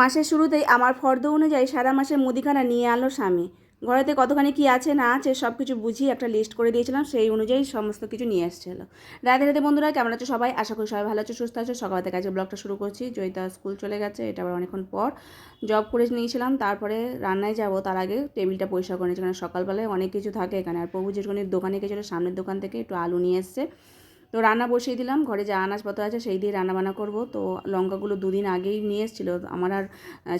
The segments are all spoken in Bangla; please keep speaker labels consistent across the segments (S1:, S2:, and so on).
S1: মাসের শুরুতেই আমার ফর্দ অনুযায়ী সারা মাসের মুদিখানা নিয়ে আনলো স্বামী। ঘরেতে কতখানি কি আছে, না আছে সব কিছু বুঝিয়ে একটা লিস্ট করে দিয়েছিলাম, সেই অনুযায়ী সমস্ত কিছু নিয়ে এসেছিল। রাধে রাতে বন্ধুরা, কেমন আছো সবাই? আশা করি সবাই ভালো আছো, সুস্থ আছো। সকাল থেকে আজকে ব্লগটা শুরু করছি। জয়িতা স্কুল চলে গেছে, এটা আবার অনেকক্ষণ পর। জব করে নিয়েছিলাম, তারপরে রান্নায় যাব, তার আগে টেবিলটা পরিষ্কার করে নিয়েছি, কারণ সকালবেলায় অনেক কিছু থাকে এখানে। আর প্রভু যেটুকুনি দোকানে গেছিল সামনের দোকান থেকে একটু আলু নিয়ে এসছে। তো রান্না বসিয়ে দিলাম, ঘরে যা আনাজপত্র আছে সেই দিয়ে রান্নাবান্না করব। তো লঙ্কাগুলো দুদিন আগেই নিয়ে এসেছিল, আমার আর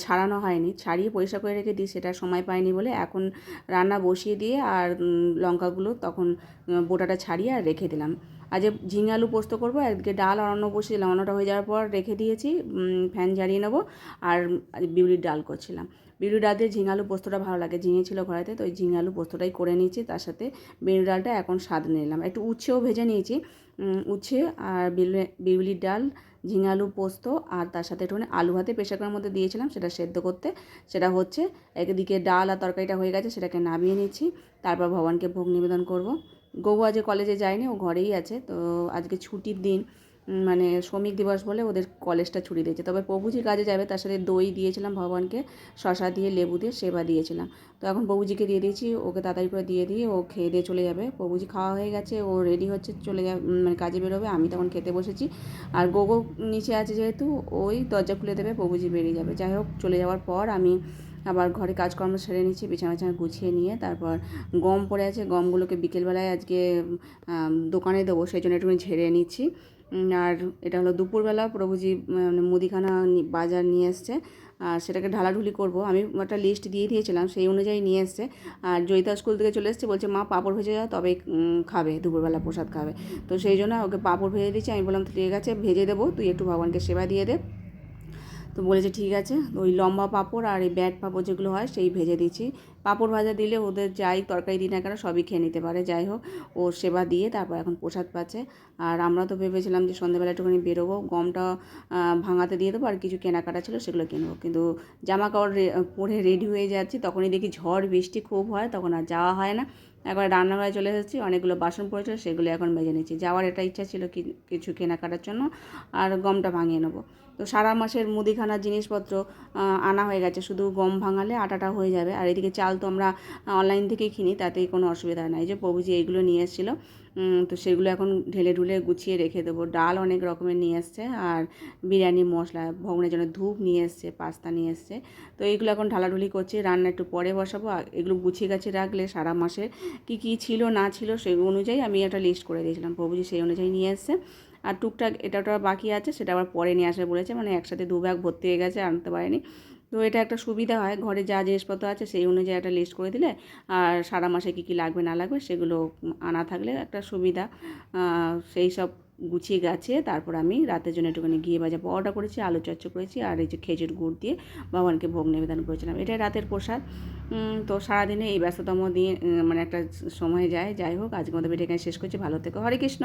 S1: ছাড়ানো হয়নি। ছাড়িয়ে পরিষ্কার করে রেখে দিই, সেটা সময় পাইনি বলে এখন রান্না বসিয়ে দিয়ে আর লঙ্কাগুলো তখন বোটাটা ছাড়িয়ে আর রেখে দিলাম। আজ ঝিঙে আলু পোস্ত করব একদিকে ডাল বসিয়ে দিলাম অন্যটা হয়ে যাওয়ার পর রেখে দিয়েছি ফ্যান জ্বালিয়ে নেব আর বিউলির ডাল করছিলাম। বিউলির ডাল দিয়ে ঝিঙে আলু পোস্তটা ভালো লাগে, ঝিঙে ছিল ঘরেতে, তো ওই ঝিঙে আলু পোস্তটাই করে নিয়েছি, তার সাথে বিউলির ডালটা এখন স্বাদ নিলাম। একটু উচ্ছেও ভেজে নিয়েছি উচ্ছে আর বিউলি- বিউলির ডাল, ঝিঙে আলু পোস্ত আর তার সাথে একটুখানি আলু হাতে প্রেশার মধ্যে দিয়েছিলাম, সেটা সেদ্ধ করতে। সেটা হচ্ছে, একদিকে ডাল আর তরকারিটা হয়ে গেছে, সেটাকে নামিয়ে নিচ্ছি, তারপর ভগবানকে ভোগ নিবেদন করব। গৌ আজকে কলেজে যায়নি, ও ঘরেই আছে। তো আজকে ছুটির দিন মানে শ্রমিক দিবস বলে ওদের কলেজটা ছুটি দিয়েছে। তবে প্রভুজি কাজে যাবে, তার সাথে দই দিয়েছিলাম, ভগবানকে শশা দিয়ে, লেবু দিয়ে, সেবা দিয়েছিলাম। তো এখন প্রভুজিকে দিয়ে দিয়েছি, ওকে তাড়াতাড়ি করে দিয়ে দিয়ে ও খেয়ে দিয়ে চলে যাবে। প্রভুজি খাওয়া হয়ে গেছে, ও রেডি হচ্ছে, চলে যাবে মানে কাজে বেরোবে, আমি তখন খেতে বসেছি। আর গোগো নিচে আছে যেহেতু, ওই দরজা খুলে দেবে, প্রভুজি বেরিয়ে যাবে। যাই হোক, চলে যাওয়ার পর আমি আবার ঘরে কাজকর্ম সেরে নিচ্ছি, বিছানা বিছানা গুছিয়ে নিয়ে তারপর গম পড়ে আছে, গমগুলোকে বিকেলবেলায় আজকে দোকানে দেবো, সেই জন্য একটুখানি ঝেড়ে নিচ্ছি। আর এটা হলো দুপুরবেলা, প্রভুজি মানে মুদিখানা বাজার নিয়ে এসছে, আর সেটাকে ঢালাঢুলি করব। আমি একটা লিস্ট দিয়ে দিয়েছিলাম, সেই অনুযায়ী নিয়ে এসছে। আর জয়িতা স্কুল থেকে চলে এসছে, বলছে, মা, পাঁপড় ভেজে যাও, তবে খাবে, দুপুরবেলা প্রসাদ খাবে। তো সেই জন্য ওকে পাঁপড় ভেজে দিচ্ছি, আমি বললাম, ঠিক আছে, ভেজে দেবো, তুই একটু ভগবানকে সেবা দিয়ে দে। তো বলেছে, ঠিক আছে, ওই লম্বা পাঁপড় আর এই ব্যাট পাঁপড় যেগুলো হয় সেই ভেজে দিচ্ছি। পাঁপড় ভাজা দিলে ওদের যাই তরকারি দিই না কেন সবই খেয়ে নিতে পারে, যাই হোক, ও সেবা দিয়ে তারপর এখন প্রসাদ পাচ্ছে। আর আমরা তো ভেবেছিলাম যে সন্ধ্যেবেলা একটুখানি বেরোবো, গমটা ভাঙাতে দিয়ে দেবো, আর কিছু কেনাকাটা ছিল সেগুলো কিনবো কিন্তু জামা কাপড় পরে রেডি হয়ে যাচ্ছি, তখনই দেখি ঝড়, বৃষ্টি খুব হয়, তখন আর যাওয়া হয় না। একবার রান্নাঘরে চলে এসেছি, অনেকগুলো বাসন পড়েছিল, সেগুলো এখন বেজে নিচ্ছি। যাওয়ার একটা ইচ্ছা ছিল কিছু কেনাকাটার জন্য, আর গমটা ভাঙিয়ে নেব। তো সারা মাসের মুদিখানার জিনিসপত্র আনা হয়ে গেছে। শুধু গম ভাঙালে আটাটা হয়ে যাবে। আর এদিকে চাল তো আমরা অনলাইন থেকেই কিনি, তাতেই কোনো অসুবিধা নাই। যে প্রভুজি এইগুলো নিয়ে এসেছিল তো সেগুলো এখন ঢেলে ঢুলে গুছিয়ে রেখে দেবো। ডাল অনেক রকমের নিয়ে এসছে, আর বিরিয়ানি মশলা, ভগনের জন্য ধূপ নিয়ে এসছে, পাস্তা নিয়ে এসছে। তো এইগুলো এখন ঢালাঢুলি করছি, রান্না একটু পরে বসাবো। এগুলো গুছিয়ে গাছিয়ে রাখলে সারা মাসে কী কী ছিল না ছিল সেই অনুযায়ী আমি একটা লিস্ট করে দিয়েছিলাম। প্রভুজি সেই অনুযায়ী নিয়ে এসছে। আর টুকটাক এটা ওটা বাকি আছে, সেটা আবার পরে নিয়ে আসবে বলেছে মানে একসাথে দু ব্যাগ ভর্তি হয়ে গেছে, আনতে পারেনি। তো এটা একটা সুবিধা হয়, ঘরে যা জিনিসপত্র আছে সেই অনুযায়ী একটা লিস্ট করে দিলে, আর সারা মাসে কী কী লাগবে না লাগবে সেগুলো আনা থাকলে একটা সুবিধা। সেই সব গুছিয়ে গাছিয়ে তারপর আমি রাতের জন্য একটুখানি ঘিয়ে ভাজা পরোটা করেছি, আলু চচ্চড়ি করেছি, আর এই যে খেজুর গুড় দিয়ে ভগবানকে ভোগ নিবেদন করেছিলাম। এটাই রাতের প্রসাদ। তো সারাদিনে এই ব্যস্ততম দিয়ে মানে একটা সময় যায়, যাই হোক আজকে আমাদের ভিডিও এখানে শেষ করছি। ভালো থেকো। হরে কৃষ্ণ!